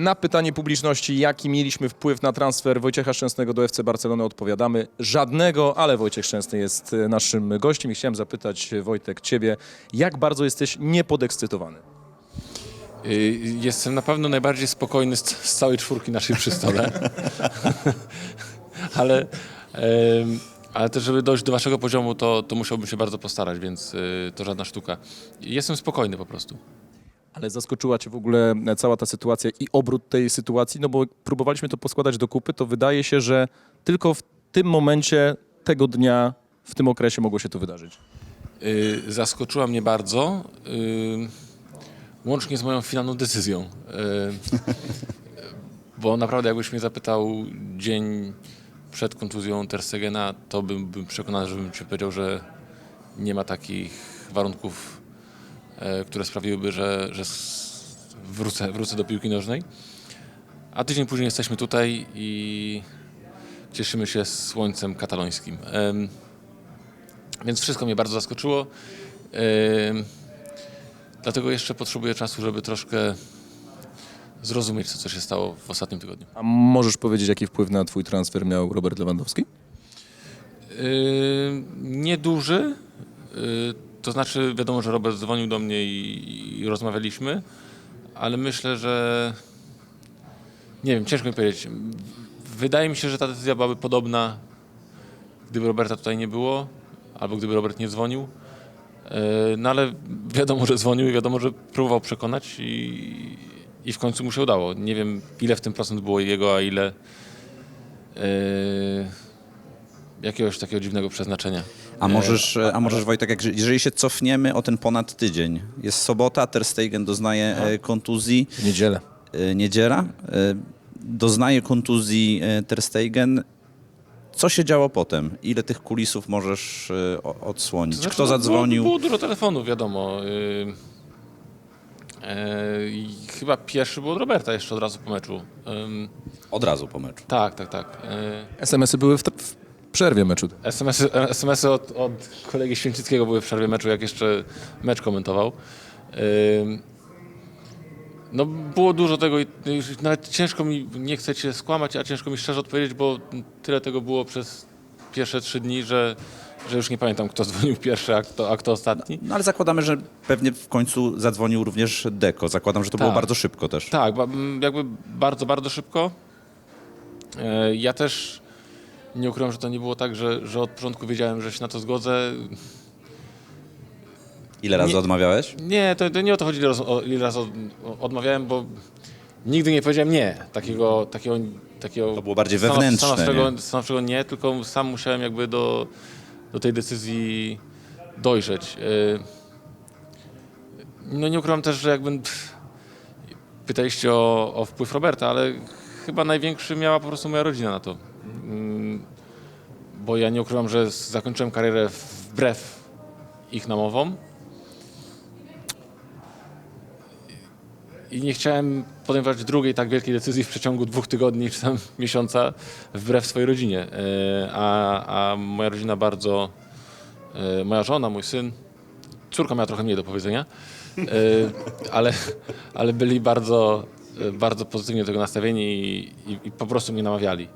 Na pytanie publiczności, jaki mieliśmy wpływ na transfer Wojciecha Szczęsnego do FC Barcelony, odpowiadamy żadnego, ale Wojciech Szczęsny jest e, naszym gościem i chciałem zapytać e, Wojtek ciebie, jak bardzo jesteś niepodekscytowany? Y, Jestem na pewno najbardziej spokojny z, z całej czwórki naszej przy stole. ale, ale też, żeby dojść do waszego poziomu, to, to musiałbym się bardzo postarać, więc to żadna sztuka. Jestem spokojny po prostu. Ale zaskoczyła cię w ogóle cała ta sytuacja i obrót tej sytuacji, no bo próbowaliśmy to poskładać do kupy, to wydaje się, że tylko w tym momencie, tego dnia, w tym okresie mogło się to wydarzyć. Y, Zaskoczyła mnie bardzo, y, łącznie z moją finalną decyzją. Y, Bo naprawdę jakbyś mnie zapytał dzień przed kontuzją Tersegena, to bym, bym przekonany, żebym ci powiedział, że nie ma takich warunków, które sprawiłyby, że, że wrócę, wrócę do piłki nożnej. A tydzień później jesteśmy tutaj i cieszymy się słońcem katalońskim. Więc wszystko mnie bardzo zaskoczyło. Dlatego jeszcze potrzebuję czasu, żeby troszkę zrozumieć, co, co się stało w ostatnim tygodniu. A możesz powiedzieć, jaki wpływ na twój transfer miał Robert Lewandowski? Yy, nieduży. Yy, to znaczy, wiadomo, że Robert dzwonił do mnie i, i rozmawialiśmy, ale myślę, że. Nie wiem, ciężko mi powiedzieć. Wydaje mi się, że ta decyzja byłaby podobna, gdyby Roberta tutaj nie było, albo gdyby Robert nie dzwonił. Yy, No ale wiadomo, że dzwonił i wiadomo, że próbował przekonać i, i w końcu mu się udało. Nie wiem, ile w tym procent było jego, a ile. Yy, jakiegoś takiego dziwnego przeznaczenia. A możesz, a możesz Wojtek, jak, jeżeli się cofniemy o ten ponad tydzień, jest sobota, Ter Stegen doznaje e, kontuzji, e, niedziela, e, doznaje kontuzji e, Ter Stegen. Co się działo potem? Ile tych kulisów możesz e, odsłonić? Znaczy, Kto no, zadzwonił? Było, było dużo telefonów, wiadomo. Yy, yy, chyba pierwszy był od Roberta jeszcze od razu po meczu. Ym, Od razu po meczu. tak, tak, tak. Yy, SMS-y były w, w przerwie meczu. SMS-y, SMS-y od, od kolegi Święcickiego były w przerwie meczu, jak jeszcze mecz komentował. No było dużo tego i nawet ciężko mi, nie chcę cię skłamać, a ciężko mi szczerze odpowiedzieć, bo tyle tego było przez pierwsze trzy dni, że, że już nie pamiętam, kto dzwonił pierwszy, a kto, a kto ostatni. No ale zakładamy, że pewnie w końcu zadzwonił również Deko. Zakładam, że to było Tak. bardzo szybko też. Tak, jakby bardzo, bardzo szybko. E, Ja też nie ukrywam, że to nie było tak, że, że od początku wiedziałem, że się na to zgodzę. Ile razy Nie- odmawiałeś? Nie, to, to nie o to chodzi, ile razy, o- ile razy od, odmawiałem, bo nigdy nie powiedziałem nie. Takiego, takiego, takiego To było bardziej wewnętrzne, Stanowczego nie? stanowczego nie, tylko sam musiałem jakby do, do tej decyzji dojrzeć. E, No nie ukrywam też, że jakby pff, pytaliście o, o wpływ Roberta, ale chyba największy miała po prostu moja rodzina na to. Bo ja nie ukrywam, że zakończyłem karierę wbrew ich namowom. I nie chciałem podejmować drugiej tak wielkiej decyzji w przeciągu dwóch tygodni czy tam miesiąca wbrew swojej rodzinie. E, A, a moja rodzina bardzo, e, moja żona, mój syn, córka miała trochę mniej do powiedzenia, e, ale, ale byli bardzo, bardzo pozytywnie do tego nastawieni i, i, i po prostu mnie namawiali.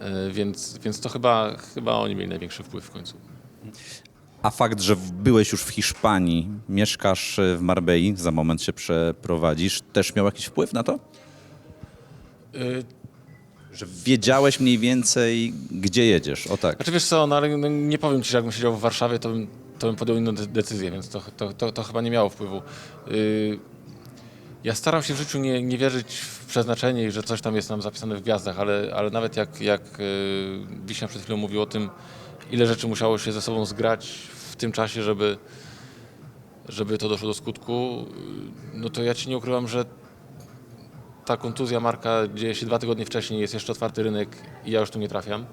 E, Więc, więc to chyba, chyba oni mieli największy wpływ w końcu. A fakt, że byłeś już w Hiszpanii, mieszkasz e, w Marbei, za moment się przeprowadzisz, też miał jakiś wpływ na to? E, Że wiedziałeś mniej więcej, gdzie jedziesz. O tak. Znaczy wiesz co, no, ale no, nie powiem ci, że jakbym siedział w Warszawie, to bym, to bym podjął inną de- decyzję, więc to, to, to, to chyba nie miało wpływu. Yy, ja staram się w życiu nie, nie wierzyć w przeznaczenie i że coś tam jest nam zapisane w gwiazdach, ale, ale nawet jak, jak yy, Wiśnia przed chwilą mówił o tym, ile rzeczy musiało się ze sobą zgrać w tym czasie, żeby, żeby to doszło do skutku, yy, no to ja ci nie ukrywam, że ta kontuzja Marka dzieje się dwa tygodnie wcześniej, jest jeszcze otwarty rynek i ja już tu nie trafiam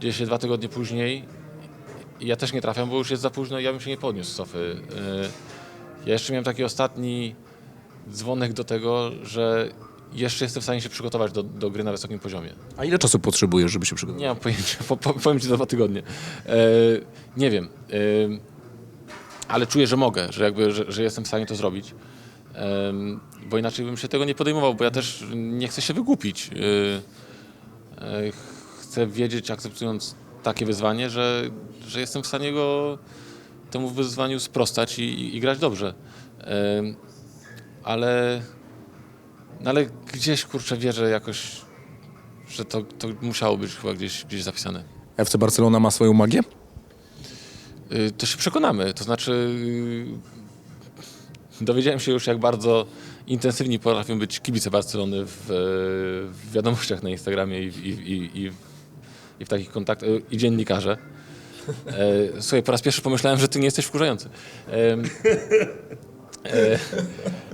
dzieje się dwa tygodnie później i ja też nie trafiam, bo już jest za późno i ja bym się nie podniósł z sofy. Yy, Ja jeszcze miałem taki ostatni dzwonek do tego, że jeszcze jestem w stanie się przygotować do, do gry na wysokim poziomie. A ile czasu potrzebujesz, żeby się przygotować? Nie mam pojęcia, po, po, powiem ci za dwa tygodnie. E, nie wiem, e, ale czuję, że mogę, że, jakby, że, że jestem w stanie to zrobić. Em, bo inaczej bym się tego nie podejmował, bo ja też nie chcę się wygłupić. Y, y, Chcę wiedzieć, akceptując takie wyzwanie, że, że jestem w stanie go temu wyzwaniu sprostać i, i, i grać dobrze. Y, Ale, no ale gdzieś kurczę wierzę jakoś, że to, to musiało być chyba gdzieś, gdzieś zapisane. FC Barcelona ma swoją magię? Y, To się przekonamy. To znaczy, y, dowiedziałem się już, jak bardzo intensywni potrafią być kibice Barcelony w, w wiadomościach na Instagramie i, w- i, i, i, i w takich kontaktach, i dziennikarze. E, Słuchaj, po raz pierwszy pomyślałem, że ty nie jesteś wkurzający. Em,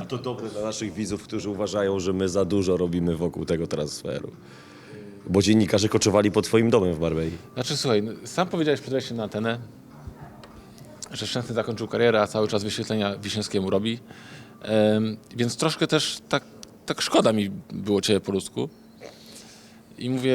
A to dobre dla naszych widzów, którzy uważają, że my za dużo robimy wokół tego transferu. Bo dziennikarze koczowali pod twoim domem w Marbei. Znaczy, słuchaj, no, sam powiedziałeś przed wejściem na antenę, że Szczęsny zakończył karierę, a cały czas wyświetlenia Wiśniewskiemu robi. Więc troszkę też tak, tak szkoda mi było Ciebie po ludzku. I mówię,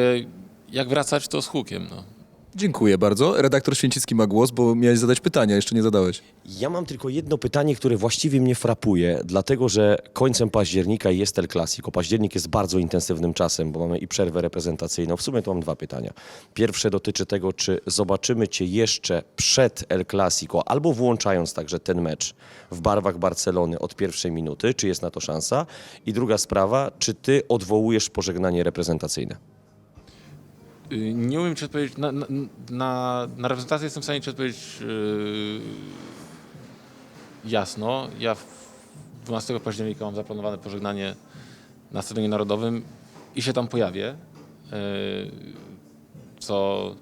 jak wracać, to z hukiem. No. Dziękuję bardzo. Redaktor Święcicki ma głos, bo miałeś zadać pytania, jeszcze nie zadałeś. Ja mam tylko jedno pytanie, które właściwie mnie frapuje, dlatego że końcem października jest El Clasico. Październik jest bardzo intensywnym czasem, bo mamy i przerwę reprezentacyjną. W sumie to mam dwa pytania. Pierwsze dotyczy tego, czy zobaczymy Cię jeszcze przed El Clasico, albo włączając także ten mecz w barwach Barcelony od pierwszej minuty, czy jest na to szansa? I druga sprawa, czy Ty odwołujesz pożegnanie reprezentacyjne? Nie umiem Ci odpowiedzieć, na, na, na, na reprezentację jestem w stanie Ci odpowiedzieć yy, jasno. Ja w 12 października mam zaplanowane pożegnanie na Stadionie Narodowym i się tam pojawię. Yy, co,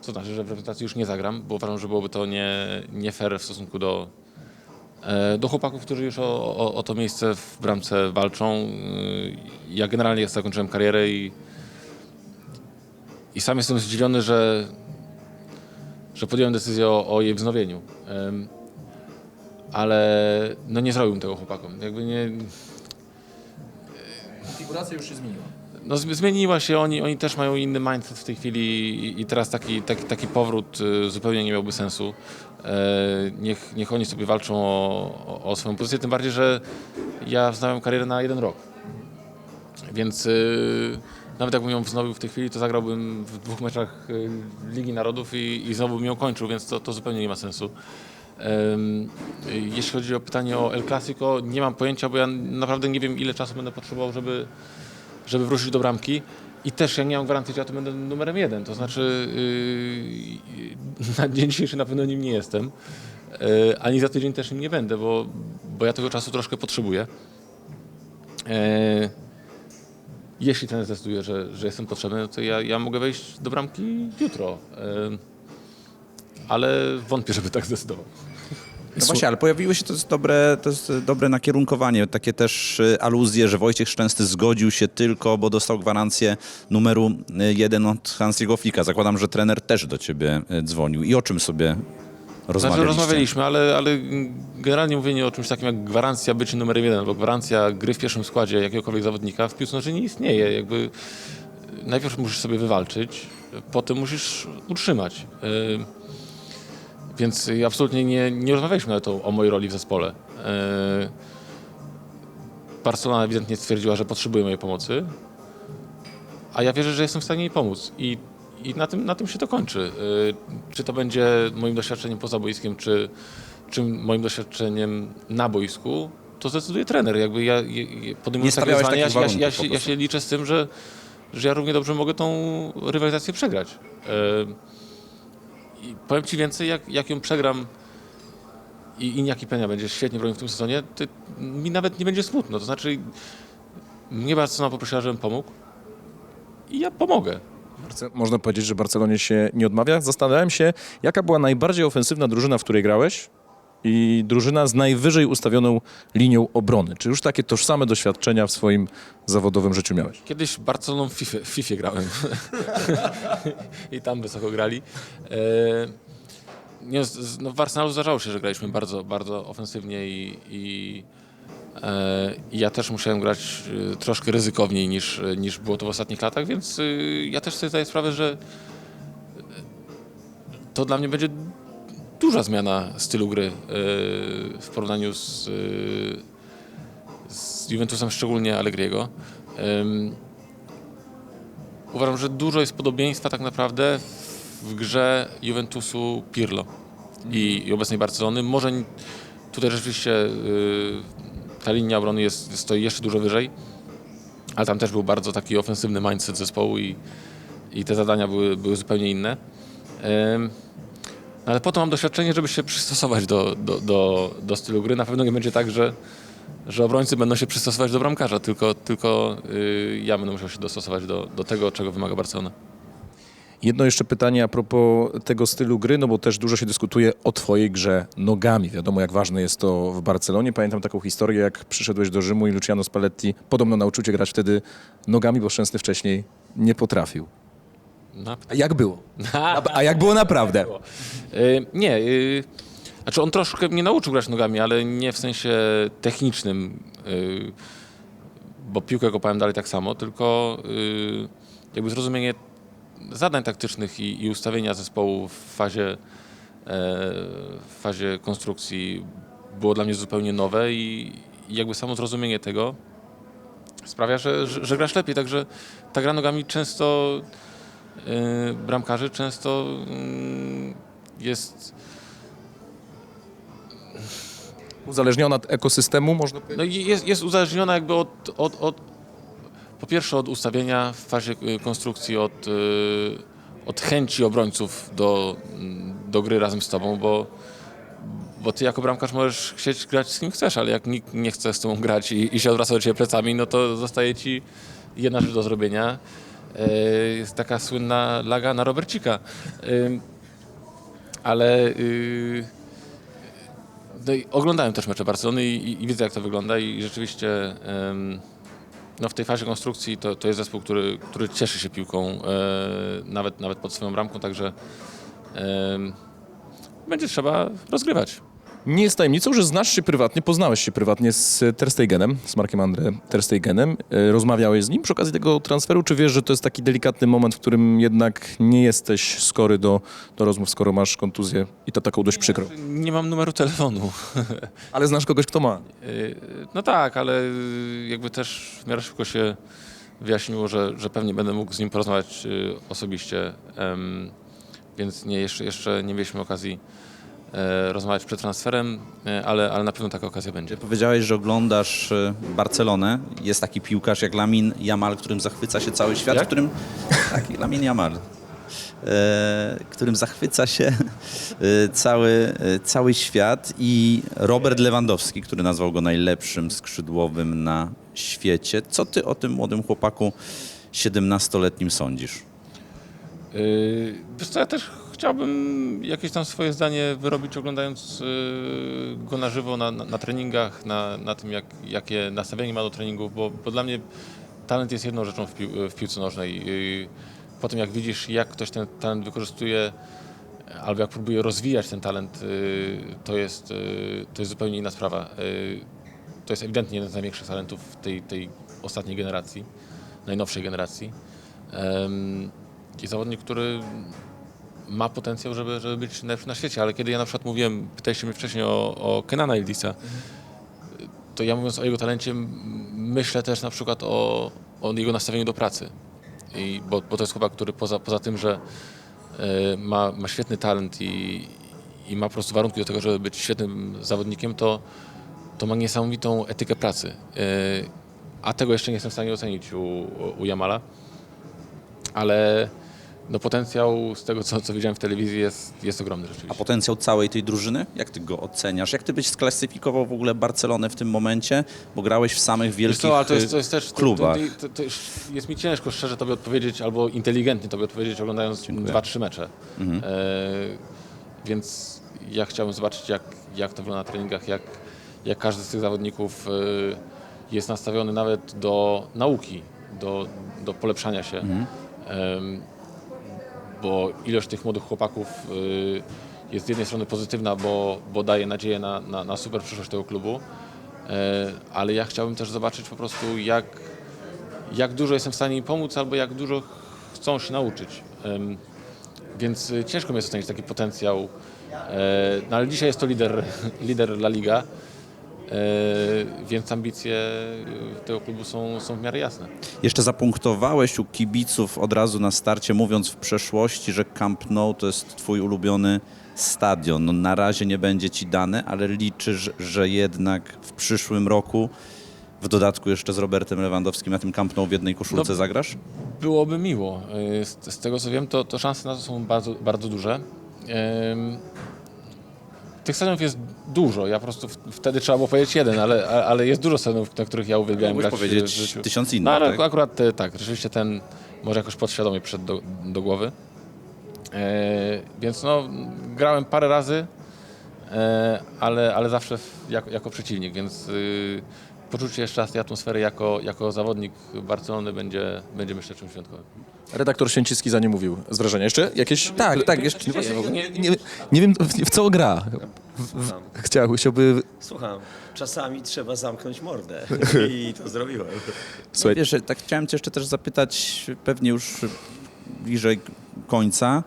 co znaczy, że w reprezentacji już nie zagram, bo uważam, że byłoby to nie, nie fair w stosunku do, e, do chłopaków, którzy już o, o, o to miejsce w bramce walczą. Yy, Ja generalnie zakończyłem karierę i i sam jestem zdziwiony, że, że podjąłem decyzję o, o jej wznowieniu. Ale no nie zrobiłbym tego chłopakom. Jakby nie, Figuracja już się zmieniła. no zm- zmieniła się, oni, oni też mają inny mindset w tej chwili i, i teraz taki, taki, taki powrót y, zupełnie nie miałby sensu. E, niech, niech oni sobie walczą o, o, o swoją pozycję, tym bardziej, że ja wznałem karierę na jeden rok. Więc y, nawet jakbym ją wznowił w tej chwili, to zagrałbym w dwóch meczach y, Ligi Narodów i, i znowu bym ją kończył, więc to, to zupełnie nie ma sensu. Jeśli chodzi o pytanie o El Clasico, nie mam pojęcia, bo ja naprawdę nie wiem, ile czasu będę potrzebował, żeby, żeby wrócić do bramki. I też ja nie mam gwarancji, że ja to będę numerem jeden. To znaczy, yy, na dzień dzisiejszy na pewno nim nie jestem. Yy, ani za tydzień też nim nie będę, bo, bo ja tego czasu troszkę potrzebuję. Yy, jeśli ten zdecyduje, że, że jestem potrzebny, to ja, ja mogę wejść do bramki jutro. Ale wątpię, żeby tak zdecydował. No właśnie, ale pojawiło się, to jest dobre, to jest dobre nakierunkowanie, takie też y, aluzje, że Wojciech Szczęsny zgodził się tylko, bo dostał gwarancję numeru y, jeden od Hansiego Flika. Zakładam, że trener też do ciebie y, dzwonił. I o czym sobie Znaczy, rozmawialiście? rozmawialiśmy, ale, ale generalnie mówienie o czymś takim jak gwarancja bycia numerem jeden, albo gwarancja gry w pierwszym składzie jakiegokolwiek zawodnika w piłce nożnej nie istnieje. Jakby najpierw musisz sobie wywalczyć, potem musisz utrzymać. Yy, Więc absolutnie nie, nie rozmawialiśmy nawet o, o mojej roli w zespole. Yy, Barcelona ewidentnie stwierdziła, że potrzebuje mojej pomocy, a ja wierzę, że jestem w stanie jej pomóc. I, i na, tym, na tym się to kończy. Yy, Czy to będzie moim doświadczeniem poza boiskiem, czy, czy moim doświadczeniem na boisku, to zdecyduje trener. Jakby ja, podejmując takie wyzwanie, ja, ja, ja, się, ja się liczę z tym, że, że ja równie dobrze mogę tą rywalizację przegrać. Yy, I powiem Ci więcej, jak, jak ją przegram i Iniaki Penia będzie świetnie bronił w tym sezonie, to mi nawet nie będzie smutno. To znaczy, mnie Barcelona poprosiła, żebym pomógł i ja pomogę. Można powiedzieć, że Barcelonie się nie odmawia. Zastanawiałem się, jaka była najbardziej ofensywna drużyna, w której grałeś i drużyna z najwyżej ustawioną linią obrony. Czy już takie tożsame doświadczenia w swoim zawodowym życiu miałeś? Kiedyś Barceloną w FIFA, w FIFA grałem i tam wysoko grali. E, nie, no w Arsenalu zdarzało się, że graliśmy bardzo, bardzo ofensywnie i, i ja też musiałem grać e, troszkę ryzykowniej niż, niż było to w ostatnich latach, więc e, ja też sobie zdaję sprawę, że to dla mnie będzie duża zmiana stylu gry e, w porównaniu z, e, z Juventusem, szczególnie Allegriego. Uważam, że dużo jest podobieństwa tak naprawdę w grze Juventusu Pirlo i, i obecnej Barcelony. Może tutaj rzeczywiście ta linia obrony jest, stoi jeszcze dużo wyżej, ale tam też był bardzo taki ofensywny mindset zespołu i, i te zadania były, były zupełnie inne. Ale po to mam doświadczenie, żeby się przystosować do, do, do, do stylu gry. Na pewno nie będzie tak, że, że obrońcy będą się przystosować do bramkarza, tylko, tylko y, ja będę musiał się dostosować do, do tego, czego wymaga Barcelona. Jedno jeszcze pytanie a propos tego stylu gry, no bo też dużo się dyskutuje o twojej grze nogami. Wiadomo, jak ważne jest to w Barcelonie. Pamiętam taką historię, jak przyszedłeś do Rzymu i Luciano Spalletti podobno nauczył cię grać wtedy nogami, bo Szczęsny wcześniej nie potrafił. Na, A jak było? A, a jak było naprawdę? Y, nie, y, znaczy on troszkę mnie nauczył grać nogami, ale nie w sensie technicznym, y, bo piłkę kopałem dalej tak samo, tylko y, jakby zrozumienie zadań taktycznych i, i ustawienia zespołu w fazie, e, w fazie konstrukcji było dla mnie zupełnie nowe i, i jakby samo zrozumienie tego sprawia, że, że, że grasz lepiej, także ta gra nogami często y, bramkarzy często y, jest Uzależniona od ekosystemu, można powiedzieć? No jest, jest uzależniona jakby od, od, od, po pierwsze od ustawienia w fazie y, konstrukcji, od, y, od chęci obrońców do, mm, do gry razem z tobą, bo, bo ty jako bramkarz możesz chcieć grać z kim chcesz, ale jak nikt nie chce z tobą grać i, i się odwraca do ciebie plecami, no to zostaje ci jedna rzecz do zrobienia. Y, Jest taka słynna laga na Robercika. Ale no oglądałem też mecze Barcelony i, i, i widzę, jak to wygląda i rzeczywiście no w tej fazie konstrukcji to, to jest zespół, który, który cieszy się piłką e, nawet, nawet pod swoją bramką, także będzie trzeba rozgrywać. Nie jest tajemnicą, że znasz się prywatnie, poznałeś się prywatnie z Ter Stegenem, z Markiem Andre Ter Stegenem. E, Rozmawiałeś z nim przy okazji tego transferu, czy wiesz, że to jest taki delikatny moment, w którym jednak nie jesteś skory do, do rozmów, skoro masz kontuzję i to taką dość przykrą? Nie mam numeru telefonu. Ale znasz kogoś, kto ma. Y, No tak, ale jakby też w miarę szybko się wyjaśniło, że, że pewnie będę mógł z nim porozmawiać y, osobiście, więc nie, jeszcze, jeszcze nie mieliśmy okazji e, rozmawiać przed transferem, e, ale, ale na pewno taka okazja będzie. Powiedziałeś, że oglądasz e, Barcelonę. Jest taki piłkarz jak Lamin Jamal, którym zachwyca się cały świat, Jak? którym... Tak, Lamin Jamal. E, którym zachwyca się e, cały, e, cały świat i Robert Lewandowski, który nazwał go najlepszym skrzydłowym na świecie. Co ty o tym młodym chłopaku 17-letnim sądzisz? Yy, Wiesz co, ja też chciałbym jakieś tam swoje zdanie wyrobić oglądając yy, go na żywo na, na, na treningach, na, na tym jak, jakie nastawienie ma do treningów, bo, bo dla mnie talent jest jedną rzeczą w, pił, w piłce nożnej. Po tym jak widzisz jak ktoś ten talent wykorzystuje albo jak próbuje rozwijać ten talent, yy, to jest, yy, to jest zupełnie inna sprawa. To jest ewidentnie jeden z największych talentów tej, tej ostatniej generacji, najnowszej generacji. I zawodnik, który ma potencjał, żeby, żeby być najlepszy na świecie, ale kiedy ja na przykład mówiłem, pytaliście mnie wcześniej o, o Kenana Ildisa, to ja mówiąc o jego talencie myślę też na przykład o, o jego nastawieniu do pracy. I, bo, bo to jest chłopak, który poza, poza tym, że e, ma, ma świetny talent i, i ma po prostu warunki do tego, żeby być świetnym zawodnikiem, to, to ma niesamowitą etykę pracy. E, a tego jeszcze nie jestem w stanie ocenić u, u Jamala ale no potencjał z tego, co, co widziałem w telewizji jest, jest ogromny A rzeczywiście. potencjał całej tej drużyny? Jak ty go oceniasz? Jak ty byś sklasyfikował w ogóle Barcelonę w tym momencie? Bo grałeś w samych wielkich co, ale to jest, e, to jest też, to, klubach. To, to, to jest mi ciężko szczerze tobie odpowiedzieć, albo inteligentnie tobie odpowiedzieć, oglądając dwa, trzy mecze. Mhm. E, więc ja chciałbym zobaczyć, jak, jak to wygląda na treningach, jak, jak każdy z tych zawodników e, jest nastawiony nawet do nauki, do, do polepszania się. Mhm. Em, bo ilość tych młodych chłopaków y, jest z jednej strony pozytywna, bo, bo daje nadzieję na, na, na super przyszłość tego klubu, e, ale ja chciałbym też zobaczyć po prostu, jak, jak dużo jestem w stanie im pomóc, albo jak dużo chcą się nauczyć. Więc y, ciężko mi jest ocenić taki potencjał, e, no ale dzisiaj jest to lider, lider La Liga. Więc ambicje y, tego klubu są, są w miarę jasne. Jeszcze zapunktowałeś u kibiców od razu na starcie, mówiąc w przeszłości, że Camp Nou to jest twój ulubiony stadion. No, na razie nie będzie ci dane, ale liczysz, że jednak w przyszłym roku, w dodatku jeszcze z Robertem Lewandowskim na tym Camp Nou w jednej koszulce No, zagrasz? Byłoby miło. Y, Z, z tego co wiem, to, to szanse na to są bardzo, bardzo duże. Tych stadionów jest dużo. Ja po prostu w, wtedy trzeba było powiedzieć jeden, ale, a- ale jest dużo stadionów, na których ja uwielbiałem Mógłbyś grać w- w powiedzieć życiu. tysiąc No, innych, ale tak? akurat te, tak, rzeczywiście ten może jakoś podświadomie przyszedł do, do głowy. E, więc no, grałem parę razy, e, ale, ale zawsze w, jako, jako przeciwnik, więc y, poczucie jeszcze raz tej atmosfery jako, jako zawodnik Barcelony będzie, będzie myślę czymś wyjątkowym. Redaktor Święcicki za nie mówił z wrażenia. Jeszcze jakieś... Tak, tak, jeszcze Nie, nie, nie wiem, w, w co gra. W, chciał, chciałby... Słucham, czasami trzeba zamknąć mordę. I to zrobiłem. Słuchaj, Wiesz, tak chciałem cię jeszcze też zapytać, pewnie już bliżej końca,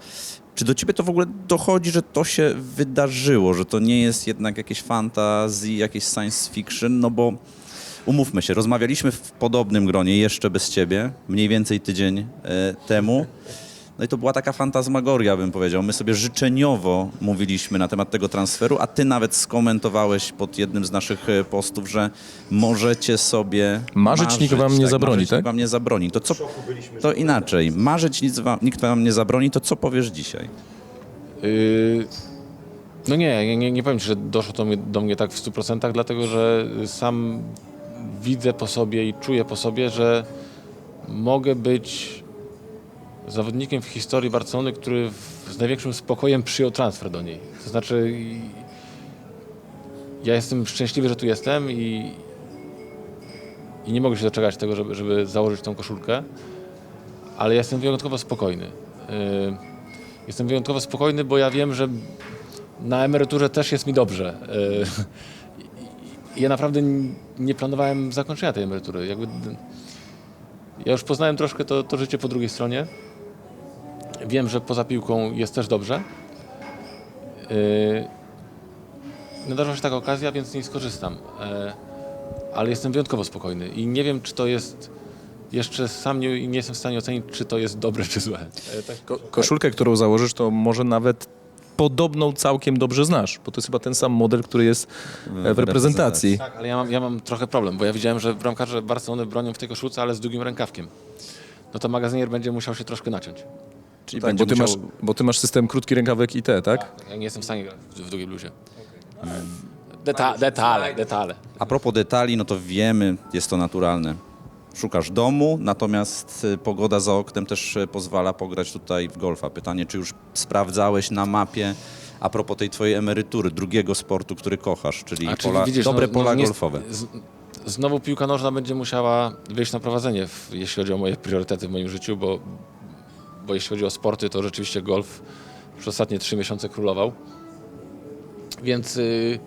czy do ciebie to w ogóle dochodzi, że to się wydarzyło, że to nie jest jednak jakieś fantazji, jakieś science fiction, no bo umówmy się, rozmawialiśmy w podobnym gronie jeszcze bez ciebie, mniej więcej tydzień e, temu. No i to była taka fantasmagoria, bym powiedział. My sobie życzeniowo mówiliśmy na temat tego transferu, a ty nawet skomentowałeś pod jednym z naszych e, postów, że możecie sobie Marzyć nikt wam nie zabroni, marzyć tak? Nikt wam nie zabroni. To co? To inaczej. Marzyć nic wam, nikt wam nie zabroni, to co powiesz dzisiaj? Yy, no nie, nie, nie, powiem Ci, że doszło to do mnie tak w 100%, dlatego że sam widzę po sobie i czuję po sobie, że mogę być zawodnikiem w historii Barcelony, który z największym spokojem przyjął transfer do niej. To znaczy ja jestem szczęśliwy, że tu jestem i, i nie mogę się doczekać tego, żeby, żeby założyć tą koszulkę, ale jestem wyjątkowo spokojny. Yy, Jestem wyjątkowo spokojny, bo ja wiem, że na emeryturze też jest mi dobrze. Yy, i- Ja naprawdę nie planowałem zakończenia tej emerytury. Jakby ja już poznałem troszkę to, to życie po drugiej stronie. Wiem, że poza piłką jest też dobrze. Yy, Nadarzyła się taka okazja, więc z niej skorzystam. Yy, Ale jestem wyjątkowo spokojny i nie wiem, czy to jest. Jeszcze sam nie, nie jestem w stanie ocenić, czy to jest dobre, czy złe. Yy, tak- ko, koszulkę, którą założysz, to może nawet podobną całkiem dobrze znasz, bo to jest chyba ten sam model, który jest e, w reprezentacji. Tak, ale ja mam, ja mam trochę problem, bo ja widziałem, że bramkarze Barcelony bronią w tej koszulce, ale z długim rękawkiem. No to magazynier będzie musiał się troszkę naciąć. Czyli Tak, bo, ty musiał... masz, bo ty masz system krótki rękawek i te, tak? Ja nie jestem w stanie grać w, w długiej bluzie. Deta detale, detale. A propos detali, no to wiemy, jest to naturalne. Szukasz domu, natomiast y, pogoda za oknem też y, pozwala pograć tutaj w golfa. Pytanie, czy już sprawdzałeś na mapie a propos tej twojej emerytury, drugiego sportu, który kochasz, czyli A, czyli pola, widzisz, dobre no, pola no, golfowe. Z, znowu piłka nożna będzie musiała wyjść na prowadzenie, w, jeśli chodzi o moje priorytety w moim życiu, bo, bo jeśli chodzi o sporty, to rzeczywiście golf przez ostatnie trzy miesiące królował. Więc y,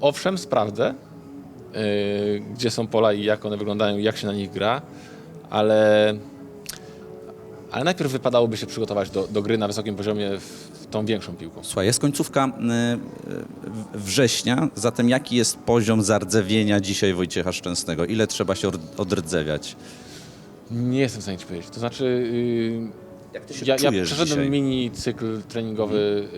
owszem, sprawdzę, y, gdzie są pola i jak one wyglądają jak się na nich gra, ale, ale najpierw wypadałoby się przygotować do, do gry na wysokim poziomie w, tą większą piłką. Słuchaj, jest końcówka y, y, września, zatem jaki jest poziom zardzewienia dzisiaj Wojciecha Szczęsnego? Ile trzeba się od- odrdzewiać? Nie jestem w stanie ci powiedzieć. To znaczy, yy, Jak ty się ja, ja czujesz przeszedłem dzisiaj? mini cykl treningowy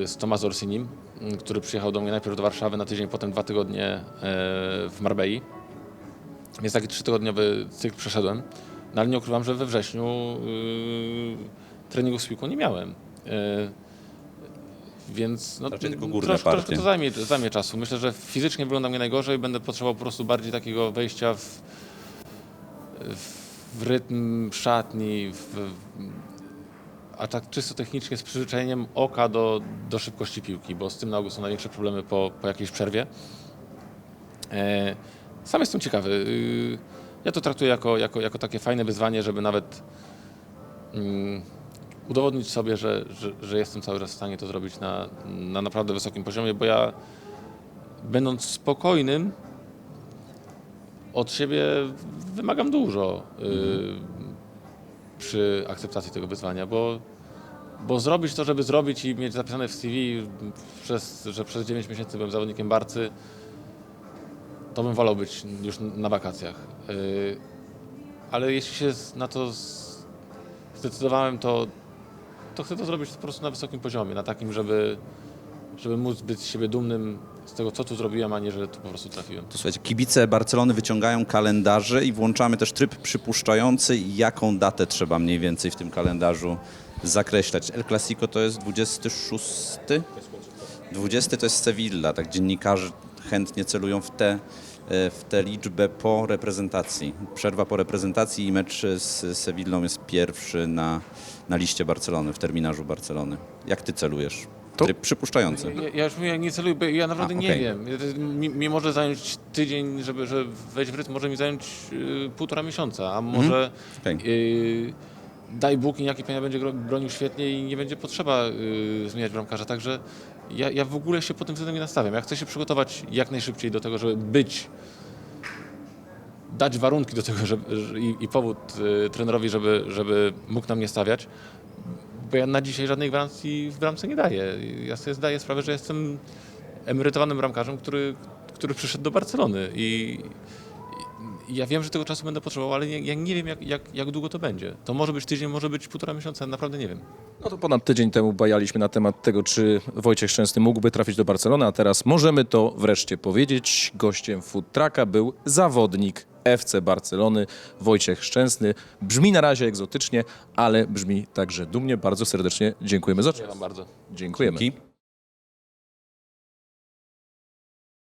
yy, z Tomaso Orsinim, yy, który przyjechał do mnie najpierw do Warszawy na tydzień, potem dwa tygodnie yy, w Marbei. Więc taki trzytygodniowy cykl przeszedłem. No ale nie ukrywam, że we wrześniu yy, treningów z piłką nie miałem. Yy, więc no, Raczej tylko górne trosz, troszkę partie. to zajmie, zajmie czasu. Myślę, że fizycznie wygląda mnie najgorzej. Będę potrzebował po prostu bardziej takiego wejścia w, w rytm szatni, w, a tak czysto technicznie z przyzwyczajeniem oka do, do szybkości piłki, bo z tym na ogół są największe problemy po, po jakiejś przerwie. E, sam jestem ciekawy. Y, Ja to traktuję jako, jako, jako takie fajne wyzwanie, żeby nawet mm, udowodnić sobie, że, że, że jestem cały czas w stanie to zrobić na, na naprawdę wysokim poziomie, bo ja będąc spokojnym od siebie wymagam dużo y, przy akceptacji tego wyzwania, bo, bo zrobić to, żeby zrobić i mieć zapisane w CV, przez, że przez 9 miesięcy byłem zawodnikiem Barcy, to bym wolał być już na wakacjach. Y, ale jeśli się na to zdecydowałem, to, to chcę to zrobić po prostu na wysokim poziomie, na takim, żeby, żeby móc być z siebie dumnym z tego, co tu zrobiłem, a nie, że tu po prostu trafiłem. To słuchajcie, kibice Barcelony wyciągają kalendarze i włączamy też tryb przypuszczający, jaką datę trzeba mniej więcej w tym kalendarzu zakreślać. El Clasico to jest 26? 20 to jest Sevilla, tak dziennikarze chętnie celują w tę e, w tę liczbę po reprezentacji. Przerwa po reprezentacji i mecz z Sevillą jest pierwszy na, na liście Barcelony, w terminarzu Barcelony. Jak ty celujesz? To- Tryb przypuszczający. Ja, ja już mówię, nie celuję, bo ja naprawdę A, nie okej. wiem. Mi, mi może zająć tydzień, żeby, żeby wejść w rytm, może mi zająć y, półtora miesiąca, a może Okej. y, daj Bóg i jaki pieniądz będzie bronił świetnie i nie będzie potrzeba y, zmieniać bramkarza. Także ja, ja w ogóle się po tym względem nie nastawiam. Ja chcę się przygotować jak najszybciej do tego, żeby być, dać warunki do tego żeby, że- i, i powód y, trenerowi, żeby, żeby mógł nam nie stawiać. Bo ja na dzisiaj żadnej gwarancji w bramce nie daję. Ja sobie zdaję sprawę, że jestem emerytowanym bramkarzem, który, który przyszedł do Barcelony i, ja wiem, że tego czasu będę potrzebował, ale ja nie wiem, jak, jak, jak długo to będzie. To może być tydzień, może być półtora miesiąca, naprawdę nie wiem. No to ponad tydzień temu bajaliśmy na temat tego, czy Wojciech Szczęsny mógłby trafić do Barcelony, a teraz możemy to wreszcie powiedzieć. Gościem Food Trucka był zawodnik FC Barcelony, Wojciech Szczęsny. Brzmi na razie egzotycznie, ale brzmi także dumnie. Bardzo serdecznie dziękujemy za czas. Dziękujemy. Dzięki.